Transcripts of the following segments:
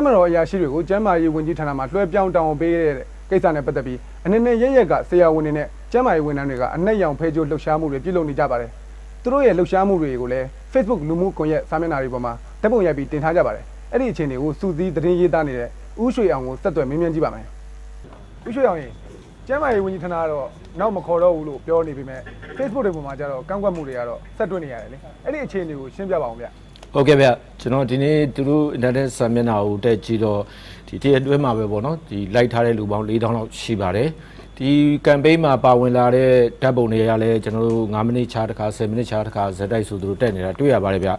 တက်မတော်အရာရှိတွေကိုကျမ်းမာရေးဝန်ကြီးဌာနမှလွှဲပြောင်းတောင်းဝန်ပေးခဲ့တဲ့ကိစ္စနဲ့ပတ်သက်ပြီးအနေနဲ့ရရက်ကဆရာဝန်တွေနဲ့ကျမ်းမာရေးဝန်ထမ်းတွေကအနှက်ရောင်ဖဲကြိုးလှုပ်ရှားမှုတွေပြုလုပ်နေကြပါတယ်သူတို့ရဲ့လှုပ်ရှားမှုတွေကိုလည်း Facebook လူမှုကွန်ရက်စာမျက်နှာတွေပေါ်မှာဓာတ်ပုံရိုက်ပြီးတင်ထားကြပါတယ်အဲ့ဒီအခြေအနေကိုစူးစီးသတင်းရေးသားနေတဲ့ဥရွှေအောင်ကိုဆက်သွယ်မင်းမြန်းကြည့်ပါမယ်ဥရွှေအောင်ရေကျမ်းမာရေးဝန်ကြီးဌာနကတော့နောက်မခေါ်တော့ဘူးလို့ပြောနေပေမဲ့ Facebook တွေပေါ်မှာကျတော့ကန့်ကွက်မှုတွေကတော့ဆက်တွေ့နေရတယ်လေအဲ့ဒီအခြေအနေကိုရှင်းပြပါအောင်ဗျ ဟုတ်ကဲ့ဗျကျွန်တော်ဒီနေ့သူတို့ internet စာမျက်နှာကိုတက်ကြည့်တော့ဒီတရက်အတွင်းမှာပဲပေါ့နော်ဒီလိုက်ထားတဲ့လူပေါင်း4000လောက်ရှိပါတယ်ဒီ campaign မှာပါဝင်လာတဲ့ဓာတ်ပုံတွေကလည်းကျွန်တော်တို့9မိနစ်ချားတစ်ခါ10မိနစ်ချားတစ်ခါဇက်တိုက်ဆိုသူတို့တက်နေတာတွေ့ရပါတယ်ဗျ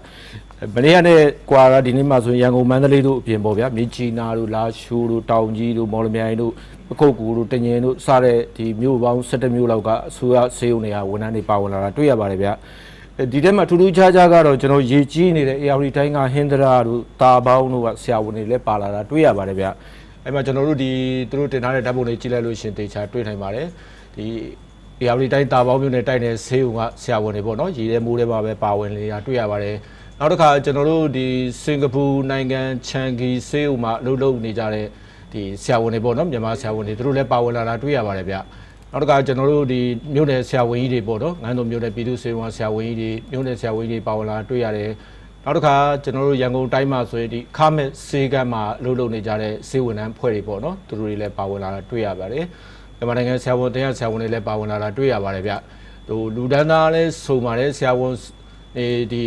မနေ့ကနဲ့ကွာဒီနေ့မှဆိုရင်ရန်ကုန်မန္တလေးတို့အပြင်ပေါ့ဗျမြကြီးနာတို့လာရှိုးတို့တောင်ကြီးတို့မော်လမြိုင်တို့ပခုတ်ကူတို့တငင်တို့စတဲ့ဒီမြို့ပေါင်း17မြို့လောက်ကအစိုးရစေုံတွေကဝန်ထမ်းတွေပါဝင်လာတာတွေ့ရပါတယ်ဗျ ဒီထဲမှာထူးထူးခြားခြားကတော့ကျွန်တော်ရေကြီးနေတဲ့ AR တိုင်းကဟင်္ဒရာတို့တာပေါင်းတို့ကဆရာဝန်တွေလည်းပါလာတာတွေ့ရပါတယ်ဗျအဲ့မှာကျွန်တော်တို့ဒီသူတို့တင်ထားတဲ့ဓာတ်ပုံတွေကြည့်လိုက်လို့ရှရင်တေချာတွေ့နိုင်ပါတယ်ဒီ AR တိုင်းတာပေါင်းမျိုးနဲ့တိုက်တဲ့ဆေးုံကဆရာဝန်တွေပေါ့နော်ရေထဲမိုးထဲမှာပဲပါဝင်နေတာတွေ့ရပါတယ်နောက်တစ်ခါကျွန်တော်တို့ဒီစင်ကာပူနိုင်ငံချန်ဂီဆေးုံမှာအလုပ်လုပ်နေကြတဲ့ဒီဆရာဝန်တွေပေါ့နော်မြန်မာဆရာဝန်တွေသူတို့လည်းပါဝင်လာတာတွေ့ရပါတယ်ဗျ နောက်တစ်ခါကျွန်တော်တို့ဒီမြို့နယ်ဆရာဝန်ကြီးတွေပေါ့နော်ငန်းတော်မြို့နယ်ပြည်သူ့စေဝါဆရာဝန်ကြီးတွေမြို့နယ်ဆရာဝန်ကြီးတွေပါဝင်လာတွေ့ရတယ်နောက်တစ်ခါကျွန်တော်တို့ရန်ကုန်တိုင်းမှာဆိုရင်ဒီခါမက်စေကမ်းမှာအလုပ်လုပ်နေကြတဲ့စေဝန်ထမ်းဖွဲ့တွေပေါ့နော်သူတို့တွေလည်းပါဝင်လာတာတွေ့ရပါတယ်မြန်မာနိုင်ငံဆရာဝန်တရားဆရာဝန်တွေလည်းပါဝင်လာတာတွေ့ရပါတယ်ဗျဟိုလူဒန်းသားလည်းစုံပါတယ်ဆရာဝန် ဒီဒီ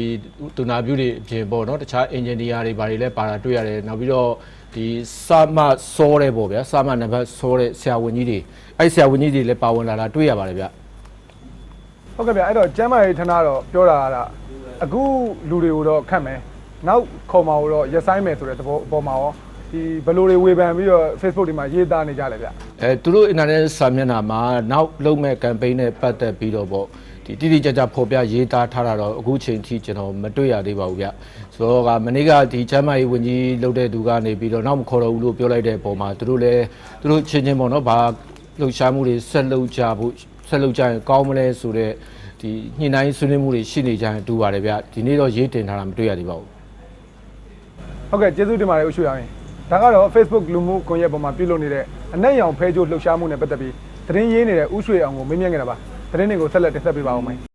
တူနာပြုတွေအပြင်ပေါ့နော်တခြားအင်ဂျင်နီယာတွေဘာတွေလည်းပါတာတွေ့ရတယ်နောက်ပြီးတော့ဒီစာမစောတဲ့ပေါ့ဗျာစာမနံပါတ်စောတဲ့ဆရာဝန်ကြီးတွေအဲ့ဆရာဝန်ကြီးတွေလည်းပါဝင်လာတာတွေ့ရပါတယ်ဗျဟုတ်ကဲ့ဗျအဲ့တော့ကျမ်းမာရေးဌာနတော့ပြောတာကအခုလူတွေကိုတော့ခတ်မယ်နောက်ခေါ်မှာတော့ရက်ဆိုင်မယ်ဆိုတဲ့သဘောအပေါ်မှာရောဒီဘယ်လိုတွေဝေဖန်ပြီးတော့ Facebook တွေမှာရေးသားနေကြလဲဗျအဲသူတို့ internet စာမျက်နှာမှာနောက်လုပ်မဲ့ campaign နဲ့ပတ်သက်ပြီးတော့ပေါ့ ဒီတိတိကျကျဖော်ပြရေးသားထားတာတော့အခုချိန်ထိကျွန်တော်မတွေ့ရသေးပါဘူးဗျဆိုတော့ကမနေ့ကဒီချမ်းမကြီးဝန်ကြီးလုပ်တဲ့သူကနေပြီးတော့နောက်မခေါ်တော့ဘူးလို့ပြောလိုက်တဲ့အပေါ်မှာသူတို့လည်းသူတို့ချင်းချင်းပေါ့နော်ဘာလှုပ်ရှားမှုတွေဆက်လုပ်ကြဖို့ဆက်လုပ်ကြရင်ကောင်းမလဲဆိုတော့ဒီညှိနှိုင်းဆွေးနွေးမှုတွေရှိနေကြရင်တူပါတယ်ဗျဒီနေ့တော့ရေးတင်ထားတာမတွေ့ရသေးပါဘူးဟုတ်ကဲ့ကျေးဇူးတင်ပါတယ်ဦးရွှေအောင်ရင်ဒါကတော့ Facebook လူမှုကွန်ရက်ပေါ်မှာပြုလုပ်နေတဲ့အနက်ရောင်ဖဲကြိုးလှုပ်ရှားမှုနဲ့ပတ်သက်ပြီးသတင်းရေးနေတဲ့ဦးရွှေအောင်ကိုမေးမြန်းခဲ့တာပါ သတင်းတွေကိုဆက်လက်တင်ဆက်ပေးပါဦးမယ်